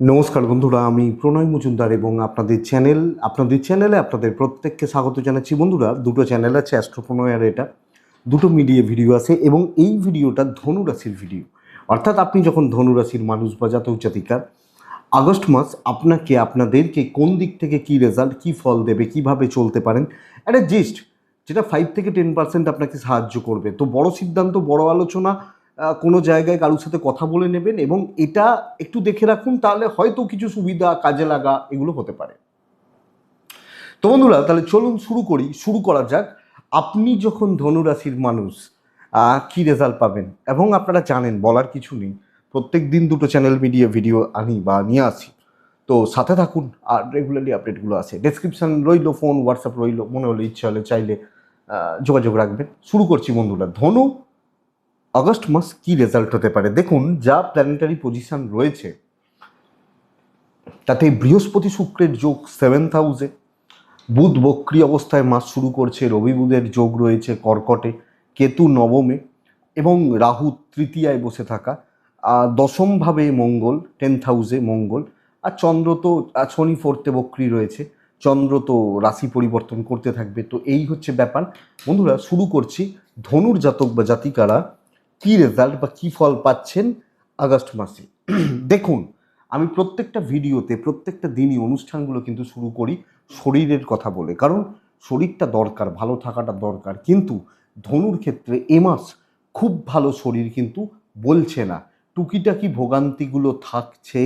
নমস্কার বন্ধুরা, আমি প্রণয় মজুমদার এবং আপনাদের চ্যানেল, আপনাদের চ্যানেলে আপনাদের প্রত্যেককে স্বাগত জানাচ্ছি। বন্ধুরা, দুটো চ্যানেল আছে অ্যাস্ট্রোপ্রণয় আর এটা। দুটো মিডিয়ে ভিডিও আছে এবং এই ভিডিওটা ধনুরাশির ভিডিও অর্থাৎ আপনি যখন ধনুরাশির মানুষ বা জাতক জাতিকার আগস্ট মাস আপনাকে, আপনাদেরকে কোন দিক থেকে কি রেজাল্ট কি ফল দেবে, কীভাবে চলতে পারেন একটা জিস্ট যেটা ফাইভ থেকে টেন পার্সেন্ট আপনাকে সাহায্য করবে। তো বড় সিদ্ধান্ত, বড় আলোচনা কোনো জায়গায় কারোর সাথে কথা বলে নেবেন এবং এটা একটু দেখে রাখুন, তাহলে হয়তো কিছু সুবিধা কাজে লাগা এগুলো হতে পারে। তো বন্ধুরা, তাহলে চলুন শুরু করি, শুরু করা যাক। আপনি যখন ধনুরাশির মানুষ কি রেজাল্ট পাবেন? এবং আপনারা জানেন, বলার কিছু নেই। প্রত্যেক দিন দুটো চ্যানেল মিডিয়া ভিডিও আনি বা নিয়ে আসি। তো সাথে থাকুন, আর রেগুলারলি আপডেটগুলো আসে। ডেসক্রিপশন রইল ফোন হোয়াটসঅ্যাপ রইল, মনে হলে ইচ্ছা হলে চাইলে যোগাযোগ রাখবেন। শুরু করছি বন্ধুরা, ধনু আগস্ট মাস কি রেজাল্ট হতে পারে? দেখুন, যা প্ল্যানেটারি পজিশন রয়েছে, তাতে বৃহস্পতি শুক্রের যোগ সেভেন্থ হাউসে বুধ বক্রি অবস্থায় মাস শুরু করছে, রবি বুধের যোগ রয়েছে কর্কটে, কেতু নবমে, এবং রাহু তৃতীয়ায় বসে থাকা দশমভাবে মঙ্গল টেন্থ হাউসে মঙ্গল, আর চন্দ্র তো শনি ফোর্থে বক্রি রয়েছে, চন্দ্র তো রাশি পরিবর্তন করতে থাকবে, তো এই হচ্ছে ব্যাপার। বন্ধুরা, শুরু করছি ধনুর জাতক বা জাতিকারা কি রেজাল্ট বা কি ফল পাচ্ছেন আগস্ট মাসে? দেখুন, আমি প্রত্যেকটা ভিডিওতে, প্রত্যেকটা দিনই অনুষ্ঠানগুলো কিন্তু শুরু করি শরীরের কথা বলে। কারণ শরীরটা দরকার, ভালো থাকাটা দরকার। কিন্তু ধনুর ক্ষেত্রে এ মাস খুব ভালো শরীর কিন্তু বলছে না। টুকিটাকি ভোগান্তিগুলো থাকছে।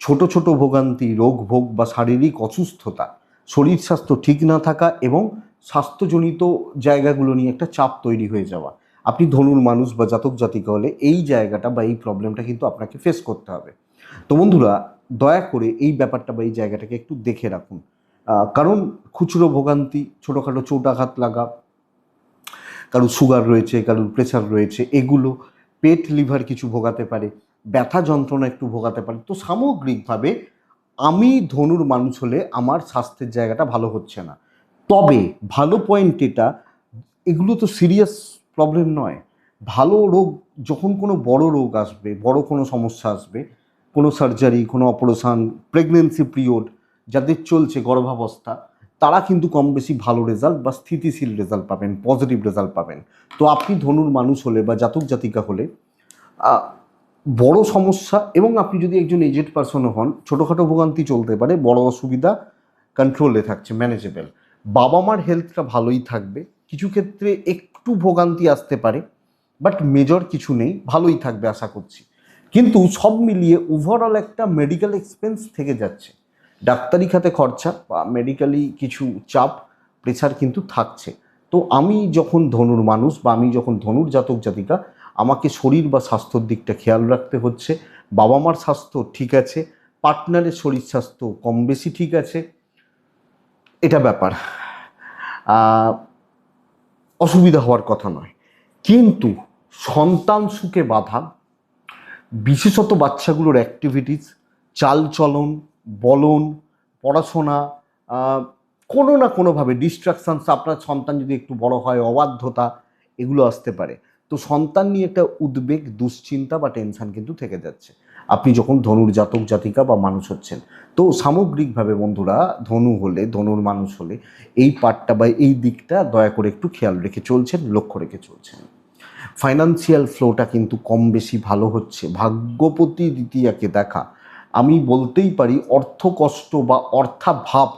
ছোট ছোট ভোগান্তি, রোগ ভোগ বা শারীরিক অসুস্থতা, শরীর স্বাস্থ্য ঠিক না থাকা এবং স্বাস্থ্যজনিত জায়গাগুলো নিয়ে একটা চাপ তৈরি হয়ে যাওয়া। আপনি ধনুর মানুষ বা জাতক জাতিকা হলে এই জায়গাটা বা এই প্রবলেমটা কিন্তু আপনাকে ফেস করতে হবে। তো বন্ধুরা, দয়া করে এই ব্যাপারটা বা এই জায়গাটাকে একটু দেখে রাখুন। কারণ খুচরো ভোগান্তি, ছোটোখাটো চোটাঘাত লাগা, কারোর সুগার রয়েছে, কারোর প্রেশার রয়েছে, এগুলো পেট লিভার কিছু ভোগাতে পারে, ব্যথা যন্ত্রণা একটু ভোগাতে পারে। তো সামগ্রিকভাবে আমি ধনুর মানুষ হলে আমার স্বাস্থ্যের জায়গাটা ভালো হচ্ছে না। তবে ভালো পয়েন্ট এটা, এগুলো তো সিরিয়াস প্রবলেম নয়। ভালো রোগ, যখন কোনো বড় রোগ আসবে, বড় কোনো সমস্যা আসবে, কোনো সার্জারি কোনো অপারেশান প্রেগনেন্সি পিরিয়ড যাদের চলছে, গর্ভাবস্থা, তারা কিন্তু কম বেশি ভালো রেজাল্ট বা স্থিতিশীল রেজাল্ট পাবেন পজিটিভ রেজাল্ট পাবেন। তো আপনি ধনুর মানুষ হলে বা জাতক জাতিকা হলে বড় সমস্যা এবং আপনি যদি একজন এজেড পার্সনও হন, ছোটোখাটো ভোগান্তি চলতে পারে, বড় অসুবিধা কন্ট্রোলে থাকছে ম্যানেজেবল বাবা মার হেলথটা ভালোই থাকবে। কিছু ক্ষেত্রে একটু ভোগান্তি আসতে পারে বাট মেজর কিছু নেই, ভালোই থাকবে আশা করছি। কিন্তু সব মিলিয়ে ওভারঅল একটা মেডিকেল এক্সপেন্স থেকে যাচ্ছে। ডাক্তারি খাতে খরচা বা মেডিকেলি কিছু চাপ প্রেশার কিন্তু থাকছে। তো আমি যখন ধনুর মানুষ বা আমি যখন ধনুর জাতক জাতিকা, আমাকে শরীর বা স্বাস্থ্যর দিকটা খেয়াল রাখতে হচ্ছে। বাবা মার স্বাস্থ্য ঠিক আছে পার্টনারের শরীর স্বাস্থ্য কম বেশি ঠিক আছে। এটা ব্যাপার। অসুবিধা হওয়ার কথা নয়। কিন্তু সন্তান সুখে বাধা, বিশেষত বাচ্চাগুলোর অ্যাক্টিভিটিস চালচলন, বলন, পড়াশোনা কোনো না কোনোভাবে ডিস্ট্রাকশানস আপনার সন্তান যদি একটু বড় হয়, অবাধ্যতা, এগুলো আসতে পারে। তো সন্তান নিয়ে একটা উদ্বেগ, দুশ্চিন্তা বা টেনশান কিন্তু থেকে যাচ্ছে। আপনি যখন ধনুর জাতক, জাতিকা বা মানুষ হচ্ছেন, তো সামগ্রিকভাবে বন্ধুরা, ধনু হলে, ধনুর মানুষ হলে এই পার্টটা বা এই দিকটা দয়া করে একটু খেয়াল রেখে চলছেন, লক্ষ্য রেখে চলছেন। ফাইনান্সিয়াল ফ্লোটা কিন্তু কম বেশি ভালো হচ্ছে। ভাগ্যপতি দ্বিতীয়াকে দেখা, আমি বলতেই পারি অর্থ কষ্ট বা অর্থাভাব,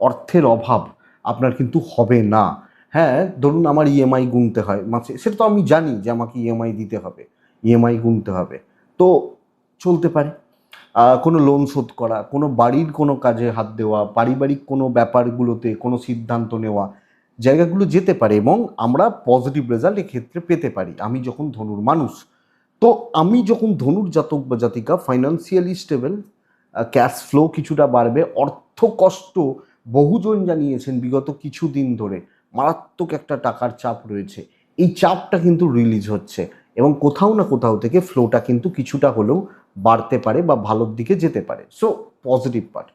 অর্থের অভাব আপনার কিন্তু হবে না। হ্যাঁ ধরুন আমার ইএমআই গুনতে হয়, মাসে, সেটা তো আমি জানি যে আমাকে ইএমআই দিতে হবে ইএমআই গুনতে হবে। তো চলতে পারে। কোনো লোন শোধ করা, কোনো বাড়ির কোনো কাজে হাত দেওয়া, পারিবারিক কোনো ব্যাপারগুলোতে কোনো সিদ্ধান্ত নেওয়া, জায়গাগুলো যেতে পারে এবং আমরা পজিটিভ রেজাল্ট এক্ষেত্রে পেতে পারি। আমি যখন ধনুর মানুষ, তো আমি যখন ধনুর জাতক বা জাতিকা ফাইন্যান্সিয়ালি স্টেবল ক্যাশ ফ্লো কিছুটা বাড়বে, অর্থ কষ্ট বহুজন জানিয়েছেন বিগত কিছু দিন ধরে, মারাত্মক একটা টাকার চাপ রয়েছে। এই চাপটা কিন্তু রিলিজ হচ্ছে এবং কোথাও না কোথাও থেকে ফ্লোটা কিন্তু কিছুটা হলেও বাড়তে পারে বা ভালোর দিকে যেতে পারে। সো পজিটিভ পার্ট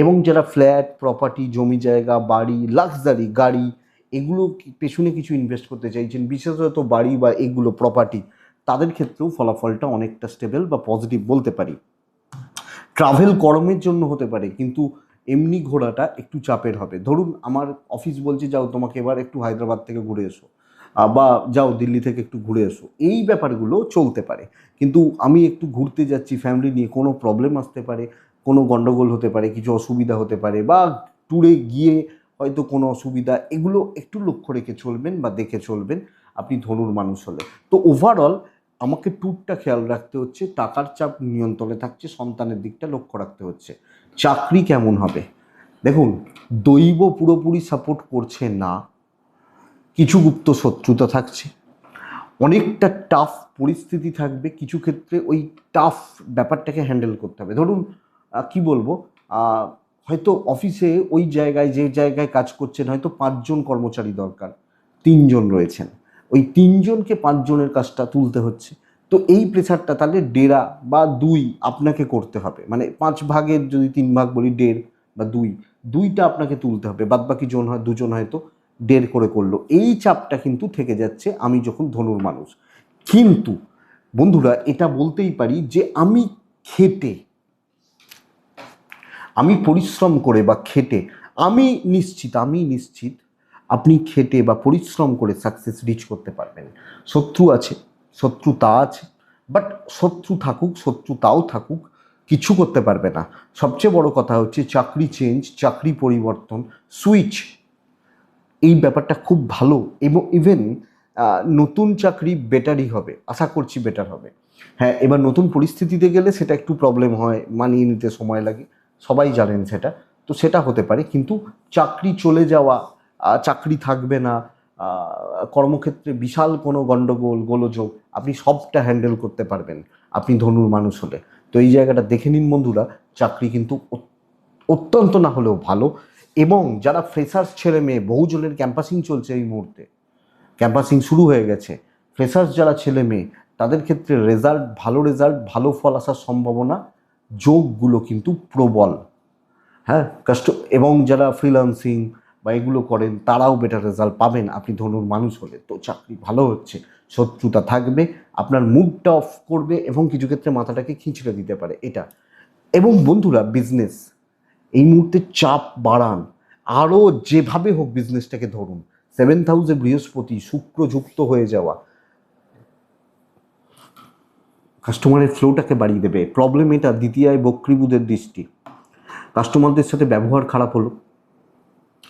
এবং যারা ফ্ল্যাট প্রপার্টি জমি জায়গা, বাড়ি লাক্সারি গাড়ি, এগুলো পেছনে কিছু ইনভেস্ট করতে চাইছেন, বিশেষত বাড়ি বা এগুলো প্রপার্টি তাদের ক্ষেত্রেও ফলাফলটা অনেকটা স্টেবল বা পজিটিভ বলতে পারি। ট্রাভেল গরমের জন্য হতে পারে, কিন্তু এমনি ঘোরাটা একটু চাপের হবে। ধরুন, আমার অফিস বলছে, যাও তোমাকে এবার একটু হায়দ্রাবাদ থেকে ঘুরে এসো। বা যাও দিল্লি থেকে একটু ঘুরে এসো। এই ব্যাপারগুলো চলতে পারে। কিন্তু আমি একটু ঘুরতে যাচ্ছি ফ্যামিলি নিয়ে কোনো প্রবলেম আসতে পারে, কোনো গণ্ডগোল হতে পারে, কিছু অসুবিধা হতে পারে বা ট্যুরে গিয়ে হয়তো কোনো অসুবিধা, এগুলো একটু লক্ষ্য রেখে চলবেন বা দেখে চলবেন, আপনি ধনুর মানুষ হলে। তো ওভারঅল আমাকে ট্যুরটা খেয়াল রাখতে হচ্ছে, টাকার চাপ নিয়ন্ত্রণে থাকছে, সন্তানের দিকটা লক্ষ্য রাখতে হচ্ছে। চাকরি কেমন হবে? দেখুন, দৈব পুরোপুরি সাপোর্ট করছে না কিছু গুপ্ত শত্রুতা থাকছে। অনেকটা টাফ পরিস্থিতি থাকবে। কিছু ক্ষেত্রে ওই টাফ ব্যাপারটাকে হ্যান্ডেল করতে হবে। ধরুন কি বলব? হয়তো অফিসে ওই জায়গায়, যে জায়গায় কাজ করছেন, হয়তো পাঁচজন কর্মচারী দরকার। তিনজন রয়েছেন। ওই তিনজনকে পাঁচজনের কাজটা তুলতে হচ্ছে। তো এই প্রেসারটা তাহলে ডেরা বা দুই আপনাকে করতে হবে। মানে পাঁচ ভাগের যদি তিন ভাগ বলি, দেড় বা দুই, দুইটা আপনাকে তুলতে হবে। বাদ বাকি জন হয়, দুজন হয়তো দেড় করে করল। এই চাপটা কিন্তু থেকে যাচ্ছে আমি যখন ধনুর মানুষ। কিন্তু বন্ধুরা, এটা বলতেই পারি যে আমি খেটে, আমি পরিশ্রম করে বা খেটে, আমি নিশ্চিত আমি নিশ্চিত আপনি খেটে বা পরিশ্রম করে সাকসেস রিচ করতে পারবেন। শত্রু আছে শত্রুতা আছে বাট শত্রু থাকুক শত্রুতাও থাকুক, কিছু করতে পারবে না। সবচেয়ে বড় কথা হচ্ছে চাকরি চেঞ্জ চাকরি পরিবর্তন সুইচ এই ব্যাপারটা খুব ভালো এবং ইভেন নতুন চাকরি বেটারই হবে, আশা করছি বেটার হবে। হ্যাঁ এবার নতুন পরিস্থিতিতে গেলে সেটা একটু প্রবলেম হয়, মানিয়ে নিতে সময় লাগে, সবাই জানেন সেটা, তো সেটা হতে পারে, কিন্তু চাকরি চলে যাওয়া চাকরি থাকবে না কর্মক্ষেত্রে বিশাল কোনো গণ্ডগোল গোলযোগ, আপনি সবটা হ্যান্ডেল করতে পারবেন, আপনি ধনুর মানুষ হলে। তো এই জায়গাটা দেখে নিন বন্ধুরা, চাকরি কিন্তু অত্যন্ত না হলেও ভালো। এবং যারা ফ্রেশার্স ছেলে মেয়ে বহুজনের ক্যাম্পাসিং চলছে এই মুহূর্তে। ক্যাম্পাসিং শুরু হয়ে গেছে। ফ্রেশার্স যারা ছেলে মেয়ে, তাদের ক্ষেত্রে রেজাল্ট ভালো রেজাল্ট ভালো ফল আসার সম্ভাবনা, যোগগুলো কিন্তু প্রবল। হ্যাঁ কাস্ট এবং যারা ফ্রিল্যান্সিং বা এগুলো করেন, তারাও বেটার রেজাল্ট পাবেন। আপনি ধনুর মানুষ হলে, তো চাকরি ভালো হচ্ছে, শত্রুতা থাকবে, আপনার মুডটা অফ করবে এবং কিছু ক্ষেত্রে মাথাটাকে খিঁচড়ে দিতে পারে, এটা। এবং বন্ধুরা বিজনেস এই মুহূর্তে চাপ বাড়ান। আরও যেভাবে হোক বিজনেসটাকে ধরুন। সেভেন্থ হাউসে বৃহস্পতি শুক্র যুক্ত হয়ে যাওয়া। কাস্টমারের ফ্লোটাকে বাড়িয়ে দেবে। প্রবলেম এটা দ্বিতীয় বক্রিবুদের দৃষ্টি। কাস্টমারদের সাথে ব্যবহার খারাপ হলো।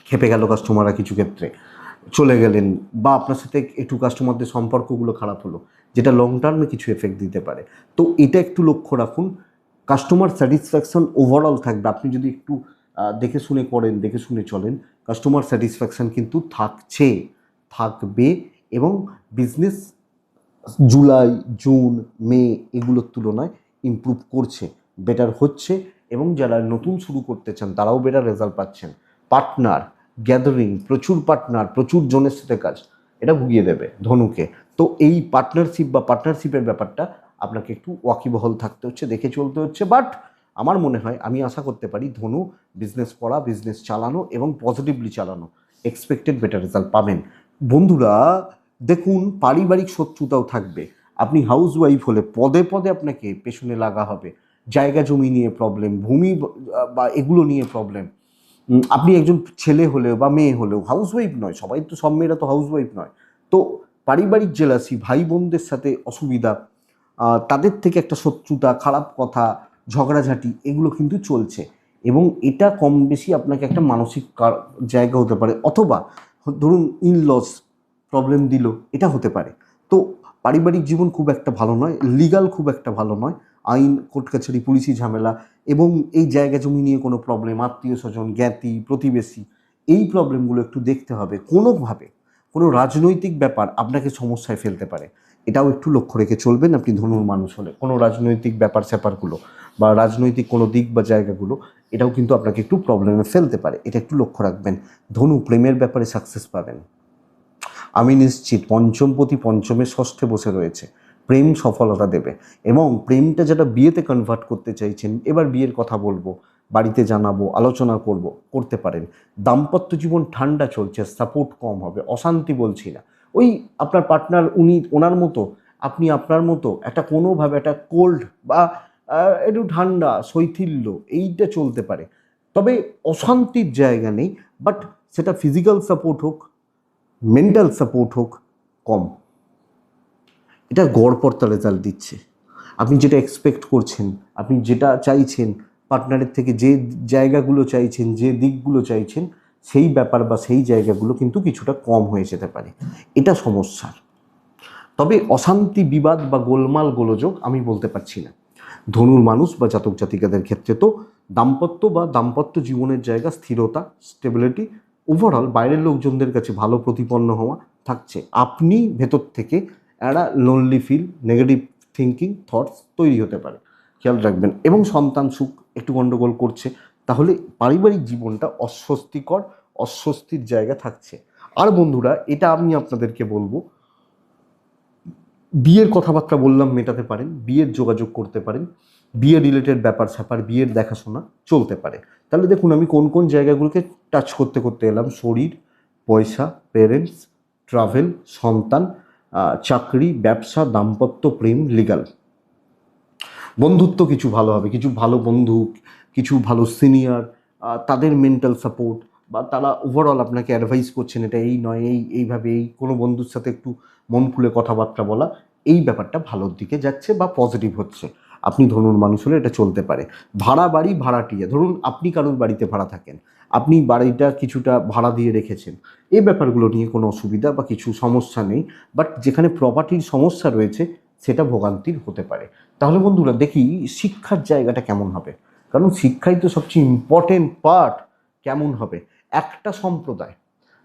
খেপে গেল কাস্টমাররা কিছু ক্ষেত্রে। চলে গেলেন বা আপনার সাথে একটু কাস্টমারদের সম্পর্কগুলো খারাপ হলো, যেটা লং টার্মে কিছু এফেক্ট দিতে পারে। তো এটা একটু লক্ষ্য রাখুন। কাস্টমার স্যাটিসফ্যাকশন ওভারঅল থাকবে। আপনি যদি একটু দেখে শুনে করেন, দেখে শুনে চলেন কাস্টমার স্যাটিসফ্যাকশন কিন্তু থাকছে, থাকবে এবং বিজনেস জুলাই, জুন, মে এগুলোর তুলনায় ইমপ্রুভ করছে বেটার হচ্ছে এবং যারা নতুন শুরু করতে চান তারাও বেটার রেজাল্ট পাচ্ছেন। পার্টনার গ্যাদারিং প্রচুর পার্টনার প্রচুর জনের সাথে কাজ, এটা ভুগিয়ে দেবে ধনুকে। তো এই পার্টনারশিপ বা পার্টনারশিপের ব্যাপারটা আপনাকে একটু ওয়াকিবহল থাকতে হচ্ছে, দেখে চলতে হচ্ছে। বাট আমার মনে হয়, আমি আশা করতে পারি ধনু বিজনেস করা বিজনেস চালানো এবং পজিটিভলি চালানো। এক্সপেক্টেড বেটার রেজাল্ট পাবেন। বন্ধুরা, দেখুন, পারিবারিক শত্রুতাও থাকবে। আপনি হাউস ওয়াইফ হলে পদে পদে আপনাকে পেছনে লাগা হবে। জায়গা জমি নিয়ে প্রবলেম ভূমি বা- এগুলো নিয়ে প্রবলেম আপনি একজন ছেলে হলেও বা মেয়ে হলেও হাউস ওয়াইফ নয়, সবাই তো, সব মেয়েরা তো হাউস ওয়াইফ নয়। তো পারিবারিক জেলাসি ভাই বোনদের সাথে অসুবিধা তাদের থেকে একটা শত্রুতা, খারাপ কথা, ঝগড়াঝাটি, এগুলো কিন্তু চলছে। এবং এটা কম বেশি আপনাকে একটা মানসিক জায়গা হতে পারে। অথবা ধরুন ইনলস প্রবলেম দিল, এটা হতে পারে। তো পারিবারিক জীবন খুব একটা ভালো নয় লিগাল খুব একটা ভালো নয়। আইন, কোর্ট কাছারি, পুলিশি ঝামেলা এবং এই জায়গা জমি নিয়ে কোনো প্রবলেম আত্মীয় স্বজন জ্ঞাতি, প্রতিবেশী, এই প্রবলেমগুলো একটু দেখতে হবে। কোনোভাবে কোনো রাজনৈতিক ব্যাপার আপনাকে সমস্যায় ফেলতে পারে। এটাও একটু লক্ষ্য রেখে চলবেন। আপনি ধনুর মানুষ হলে, কোনো রাজনৈতিক ব্যাপার স্যাপারগুলো বা রাজনৈতিক কোনো দিক বা জায়গাগুলো, এটাও কিন্তু আপনাকে একটু প্রবলেমে ফেলতে পারে। এটা একটু লক্ষ্য রাখবেন। ধনু প্রেমের ব্যাপারে সাকসেস পাবেন। আমি নিশ্চিত পঞ্চমপতি পঞ্চমে ষষ্ঠে বসে রয়েছে। প্রেম সফলতা দেবে এবং প্রেমটা যেটা বিয়েতে কনভার্ট করতে চাইছেন, এবার বিয়ের কথা বলব, বাড়িতে জানাব, আলোচনা করব, করতে পারেন। দাম্পত্য জীবন ঠান্ডা চলছে সাপোর্ট কম হবে, অশান্তি বলছি না। ওই আপনার পার্টনার উনি ওনার মতো, আপনি আপনার মতো একটা কোনোভাবে একটা কোল্ড বা একটু ঠান্ডা, শৈথিল্য এইটা চলতে পারে। তবে অশান্তির জায়গা নেই বাট সেটা ফিজিক্যাল সাপোর্ট হোক মেন্টাল সাপোর্ট হোক, কম। এটা গড়পড়তা রেজাল্ট দিচ্ছে। আপনি যেটা এক্সপেক্ট করছেন, আপনি যেটা চাইছেন পার্টনারের থেকে যে জায়গাগুলো চাইছেন, যে দিকগুলো চাইছেন সেই ব্যাপার বা সেই জায়গাগুলো কিন্তু কিছুটা কম হয়ে যেতে পারে। এটা সমস্যার। তবে অশান্তি, বিবাদ বা গোলমাল, গোলযোগ আমি বলতে পারছি না। ধনুর মানুষ বা জাতক জাতিকাদের ক্ষেত্রে তো দাম্পত্য বা দাম্পত্য জীবনের জায়গা, স্থিরতা স্টেবিলিটি ওভারঅল বাইরের লোকজনদের কাছে ভালো প্রতিপন্ন হওয়া থাকছে। আপনি ভেতর থেকে একটা lonely feel negative thinking thoughts তৈরি হতে পারে। খেয়াল রাখবেন। এবং সন্তান সুখ একটু গণ্ডগোল করছে। তাহলে পারিবারিক জীবনটা অস্বস্তিকর, অস্বস্তির জায়গা থাকছে। আর বন্ধুরা, এটা আমি আপনাদেরকে বলব। বিয়ের কথাবার্তা বললাম, মেটাতে পারেন, বিয়ের যোগাযোগ করতে পারেন, বিয়ে রিলেটেড ব্যাপার স্যাপার, বিয়ের দেখাশোনা চলতে পারে। তাহলে দেখুন, আমি কোন কোন জায়গাগুলোকে টাচ করতে করতে এলাম, শরীর, পয়সা পেরেন্টস ট্রাভেল সন্তান চাকরি, ব্যবসা, দাম্পত্য, প্রেম লিগাল বন্ধুত্ব কিছু ভালো হবে, কিছু ভালো বন্ধু কিছু ভালো সিনিয়র তাদের মেন্টাল সাপোর্ট বা তারা ওভারঅল আপনাকে অ্যাডভাইস করছেন এটা এই নয়, এই, এইভাবে, এই কোনো বন্ধুর সাথে একটু মন খুলে কথাবার্তা বলা, এই ব্যাপারটা ভালোর দিকে যাচ্ছে বা পজিটিভ হচ্ছে। আপনি ধরুন মানুষ হলে এটা চলতে পারে। ভাড়া বাড়ি ভাড়াটিয়া, ধরুন আপনি কারোর বাড়িতে ভাড়া থাকেন, আপনি বাড়িটা কিছুটা ভাড়া দিয়ে রেখেছেন, এই ব্যাপারগুলো নিয়ে কোনো অসুবিধা বা কিছু সমস্যা নেই বাট যেখানে প্রপার্টির সমস্যা রয়েছে, সেটা ভোগান্তির হতে পারে। তাহলে বন্ধুরা দেখি শিক্ষার জায়গাটা কেমন হবে? কারণ শিক্ষাই তো সবচেয়ে ইম্পর্টেন্ট পার্ট কেমন হবে? একটা সম্প্রদায়,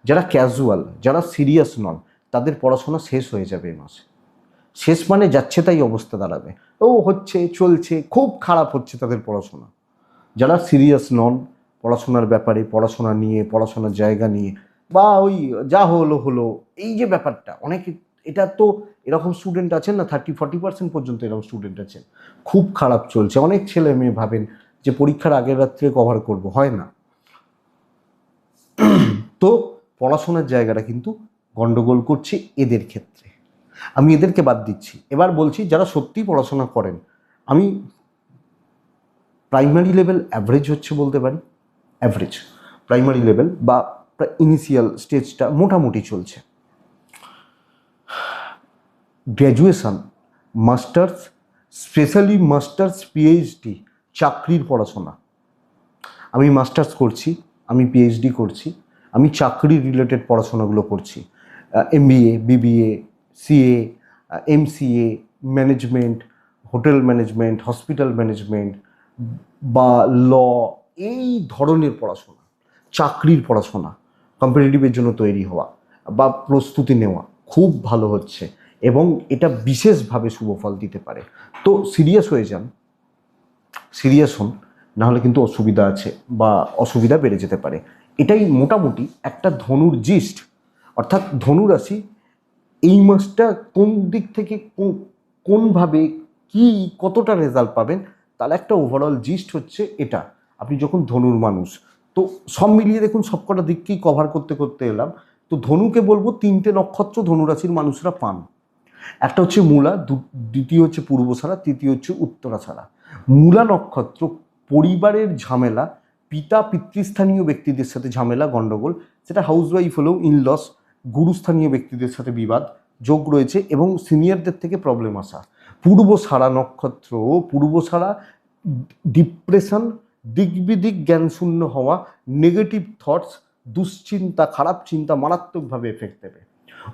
যারা ক্যাজুয়াল যারা সিরিয়াস নন, তাদের পড়াশোনা শেষ হয়ে যাবে এই মাসে। শেষ মানে যাচ্ছে তাই অবস্থা দাঁড়াবে। ও হচ্ছে, চলছে, খুব খারাপ হচ্ছে তাদের পড়াশোনা। যারা সিরিয়াস নন, পড়াশোনার ব্যাপারে পড়াশোনা নিয়ে, পড়াশোনার জায়গা নিয়ে, বা ওই যা হলো হলো, এই যে ব্যাপারটা, অনেকে, এটা তো এরকম স্টুডেন্ট আছেন না থার্টি ফর্টি পার্সেন্ট পর্যন্ত এরকম স্টুডেন্ট আছেন। খুব খারাপ চলছে। অনেক ছেলে মেয়ে ভাবেন যে পরীক্ষার আগের রাত্রে কভার করব, হয় না। তো পড়াশোনার জায়গাটা কিন্তু গন্ডগোল করছে এদের ক্ষেত্রে। আমি এদেরকে বাদ দিচ্ছি। এবার বলছি, যারা সত্যিই পড়াশোনা করেন, আমি প্রাইমারি লেভেল অ্যাভারেজ হচ্ছে বলতে পারি। অ্যাভারেজ প্রাইমারি লেভেল বা ইনিশিয়াল স্টেজটা মোটামুটি চলছে। Graduation masters specially masters PhD চাকরির পড়াশোনা। আমি মাস্টার্স করছি, আমি পিএইচডি করছি, আমি চাকরি রিলেটেড পড়াশোনাগুলো করছি। MBA BBA CA MCA management hotel management hospital management বা ল এই ধরনের পড়াশোনা, চাকরির পড়াশোনা কম্পিটিটিভের জন্য তৈরি হওয়া বা প্রস্তুতি নেওয়া খুব ভালো হচ্ছে এবং এটা বিশেষভাবে শুভ ফল দিতে পারে। তো সিরিয়াস হয়ে যান সিরিয়াস হন, নাহলে কিন্তু অসুবিধা আছে বা অসুবিধা বেড়ে যেতে পারে। এটাই মোটামুটি একটা ধনুর জিস্ট। অর্থাৎ ধনু রাশি এই মাসটা কোন দিক থেকে কোন- কোনভাবে কি, কতটা রেজাল্ট পাবেন তাহলে একটা ওভারঅল জিস্ট হচ্ছে এটা। আপনি যখন ধনুর মানুষ, তো সব মিলিয়ে দেখুন সবকটা দিককেই কভার করতে করতে এলাম। তো ধনুকে বলব তিনটে নক্ষত্র ধনুরাশির মানুষরা পান। একটা হচ্ছে মূলা দ্বিতীয় হচ্ছে পূর্বসারা তৃতীয় হচ্ছে উত্তরাছাড়া মূলা নক্ষত্র, পরিবারের ঝামেলা, পিতা পিতৃস্থানীয় ব্যক্তিদের সাথে ঝামেলা গণ্ডগোল সেটা হাউসওয়াইফ হলেও ইনলস গুরুস্থানীয় ব্যক্তিদের সাথে বিবাদ, যোগ রয়েছে এবং সিনিয়রদের থেকে প্রবলেম আসা। পূর্ব সারা নক্ষত্র পূর্ব সারা ডিপ্রেশন দিকবিদিক জ্ঞানশূন্য হওয়া নেগেটিভ থটস দুশ্চিন্তা, খারাপ চিন্তা মারাত্মকভাবে এফেক্ট দেবে।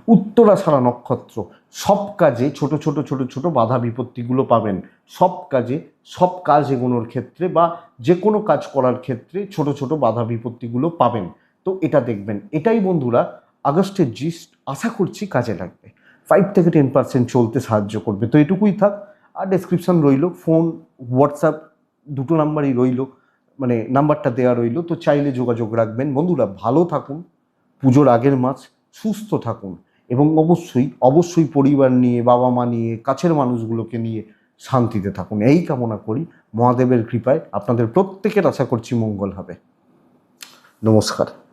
উত্তরা সারা নক্ষত্র। সব কাজে ছোট ছোট ছোট ছোট বাধা বিপত্তিগুলো পাবেন। সব কাজে, সব কাজ এগোনোর ক্ষেত্রে বা যে কোনো কাজ করার ক্ষেত্রে ছোট ছোট বাধা বিপত্তিগুলো পাবেন। তো এটা দেখবেন। এটাই বন্ধুরা, আগস্টের জিস্ট আশা করছি কাজে লাগবে। ফাইভ থেকে টেন পার্সেন্ট চলতে সাহায্য করবে। তো এটুকুই থাক। আর ডেসক্রিপশন রইল ফোন হোয়াটসঅ্যাপ দুটো নাম্বারই রইল। মানে নাম্বারটা দেওয়া রইল। তো চাইলে যোগাযোগ রাখবেন। বন্ধুরা, ভালো থাকুন। পুজোর আগের মাস সুস্থ থাকুন এবং অবশ্যই অবশ্যই পরিবার নিয়ে, বাবা মা নিয়ে, কাছের মানুষগুলোকে নিয়ে শান্তিতে থাকুন। এই কামনা করি, মহাদেবের কৃপায় আপনাদের প্রত্যেকের আশা করছি মঙ্গল হবে। নমস্কার।